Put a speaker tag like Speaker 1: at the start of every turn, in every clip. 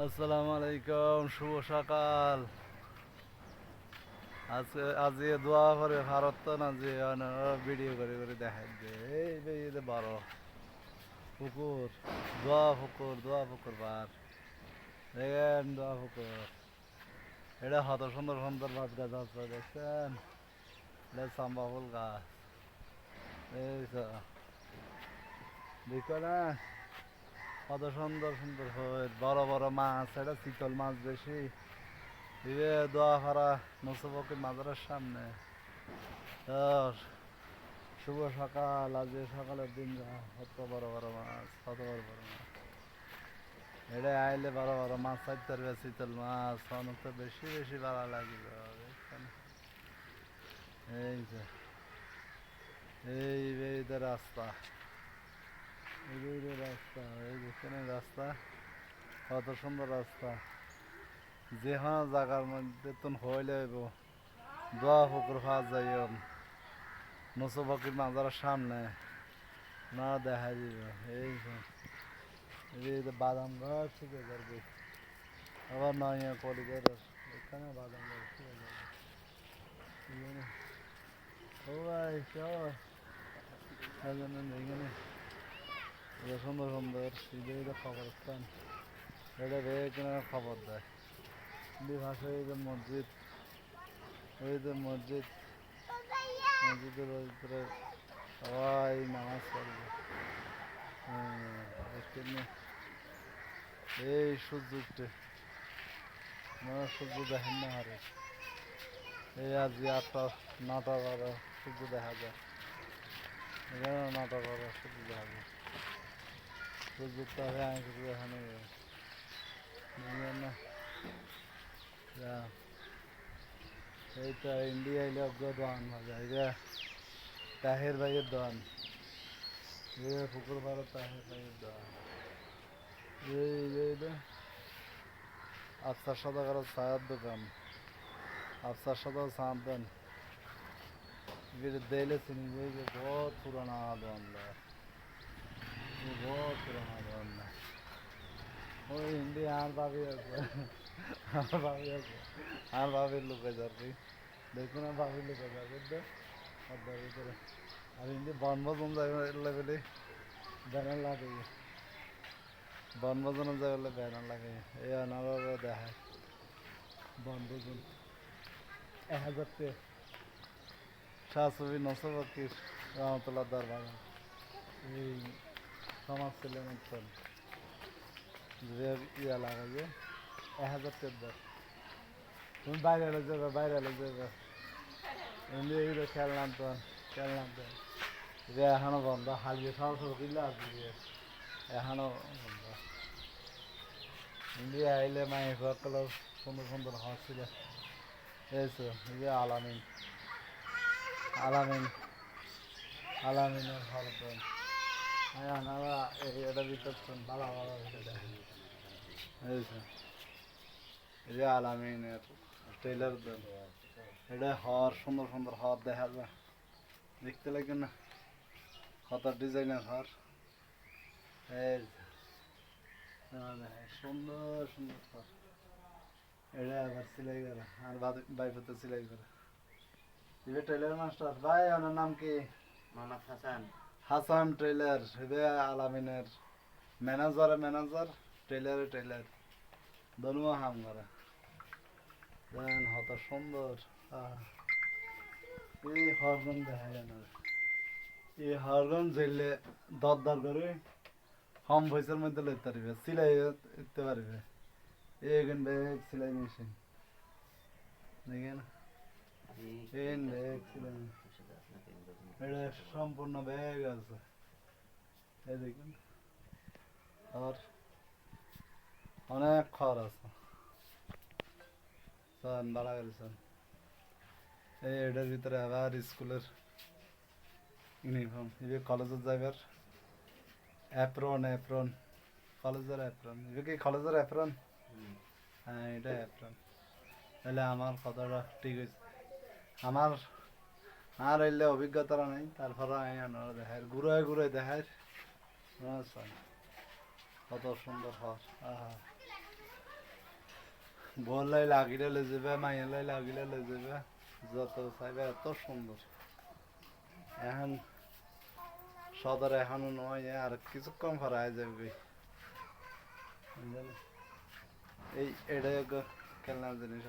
Speaker 1: আসসালামু আলাইকুম, শুভ সকাল। আজকে আজকে দোয়া করে ভারত তো না যে ভিডিও করে করে দেখাই দে। এই এই পুকুর, দোয়া পুকুর দোয়া পুকুর বার দেখেন, দোয়া পুকুর। এটা কত সুন্দর সুন্দর গাছ গাছ আছে, দেখছেন? এটা সাম্বা ফুল গাছ। এই দেখো না? কত সুন্দর সুন্দর হয়, বড় বড় মাছ, এটা চিতল মাছ বেশি। দিবে দোয়া ফারা নসবকের মাজারের সামনে। শুভ সকাল, আজ সকালের দিন কত বড় বড় মাছ, কত বড় বড় মাছ। এটা আইলে বড় বড় মাছ চাইতে পারবে চিতল মাছ, অনেক তো বেশি বেশি ভালো দেখছেন? এই যে, এই এই রাস্তা। যে রাস্তা, এই যেখানে রাস্তা, কত সুন্দর রাস্তা। যেখানে জায়গার মধ্যে তুমি হইলে দোয়া পুকুর ফাঁস যাইও। নসু ফকির মাজারের সামনে না দেখা দিব। এই যে এই যে বাদাম গাছ শুকে যাবে আবার নয় কলিদের এখানে বাদাম গাছ শুকে যাবে ও ভাই, চল। এখানে সুন্দর সুন্দর। ঈদের ঈদের কবরস্থান এটা রেখে খবর দেয়। হিন্দি ভাষায় এই যে মসজিদ ওই যে মসজিদ, মসজিদের ভিতরে সবাই নামাজ পড়বে। হ্যাঁ? এই সূর্য মনে সূর্য দেখেন না হারে? এই আজ আটটা, নটা বারো সূর্য দেখা যায়। এখানে নটা বারো সূর্য দেখা যায়। Vegetarianische Sachen ఇవన్నా అయితే ఇండియాలో ఒక్కో దోన్ మాది అయితే తాహిర్ భాయ్ దోన్ ఏ ఫుకుర్ భారత్ తాహిర్ భాయ్ దోన్ ఇది అఫ్సర్ షదా గారు సాయద్ దుకాన్ అఫ్సర్ షదా సాంతన్ వీరు దేలే సినిమా బహుత్ పురానా దోన్ లా বহুত পুরোনো ঝর্ণা ওই হিন্দি আর ভাবি আছে। আর ভাবি আছে। আর ভাবির লোকে যাবি। দেখুন আর ভাবির লোকে যাবে তো। করে আর হিন্দি বনভোজন যাবে লেভেলে ব্যানার লাগিয়ে বনভোজন যাবে ব্যানার লাগে। এই অনারও দেখায়। বনভোজন। এক হাজার টাকা শাহ নসর রহমতুল্লাহ দরবার। এই সমাজ ছিলেন যে ইয়া লাগাইয়ে এক হাজার টেব্বার তুমি বাইরে যাবে বাইরে যাবে এমনি এইগুলো খেললাম তো খেললাম তো যে এখনও বন্ধ হালিয়ে সব সব কিনলে আসবে এখনও বন্ধ ইন্ডিয়া আইলে মাই সকল সুন্দর সুন্দর হচ্ছিল এইসো এই যে আলামিন আলামিন আলামিনের হরদন হ্যাঁ ভালো ভালো এই হর সুন্দর সুন্দর হর দেখা দেখতে লাগে না, কত ডিজাইনের হর এই। সুন্দর সুন্দর হর এটা আবার সেলাই করে, আর বাইপতে সেলাই করে। মাস্টার ভাই, ওনার নাম কি?
Speaker 2: মোহাম্মদ হাসান।
Speaker 1: হাসান ট্রেলার হেদে আলামিনের ম্যানেজারে ম্যানেজার ট্রেলারে ট্রেলার দনুয়া হাম করে দেন হত সুন্দর। এই হরগন দেখা যায় না। এই হরগন জেলে দর দর করে হম পয়সার মধ্যে লইতে পারবে সিলাই দিতে পারবে। এখান ব্যাগ সিলাই মেশিন। দেখেন? এন ব্যাগ সিলাই মেশিন। এটা সম্পূর্ণ ব্যাগ আছে। এই দেখুন। আর অনেক খড় আছে। সান বাড়া গেছেন এই এটার ভিতরে আবার স্কুলের ইউনিফর্ম। এই কলেজের যাইবার অ্যাপ্রন অ্যাপ্রন কলেজের অ্যাপ্রন এটা কি কলেজের অ্যাপ্রন হ্যাঁ এটা অ্যাপ্রন তাহলে আমার কথাটা ঠিক হয়েছে। আমার আর এলে অভিজ্ঞতা নাই, তারপরে আমি আনারা দেখায় ঘুরায় ঘুরে দেখায় কত সুন্দর হর বললাই লাগিলে লই যাবে মাইয়ালাই লাগিলে লই যাবে, যত চাইবে এত সুন্দর। এখন সদর এখনও নয়, আর কিছুক্ষণ পরে যাবে। এই এক খেলনার জিনিস।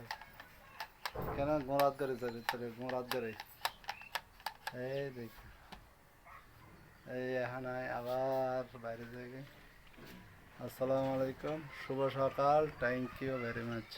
Speaker 1: কেন? গোড়াত ধরে চলে তোরে গোড়াত ধরে এই দেখি। এই এখন আবার বাইরে থেকে আসসালামু আলাইকুম। শুভ সকাল। Thank you very much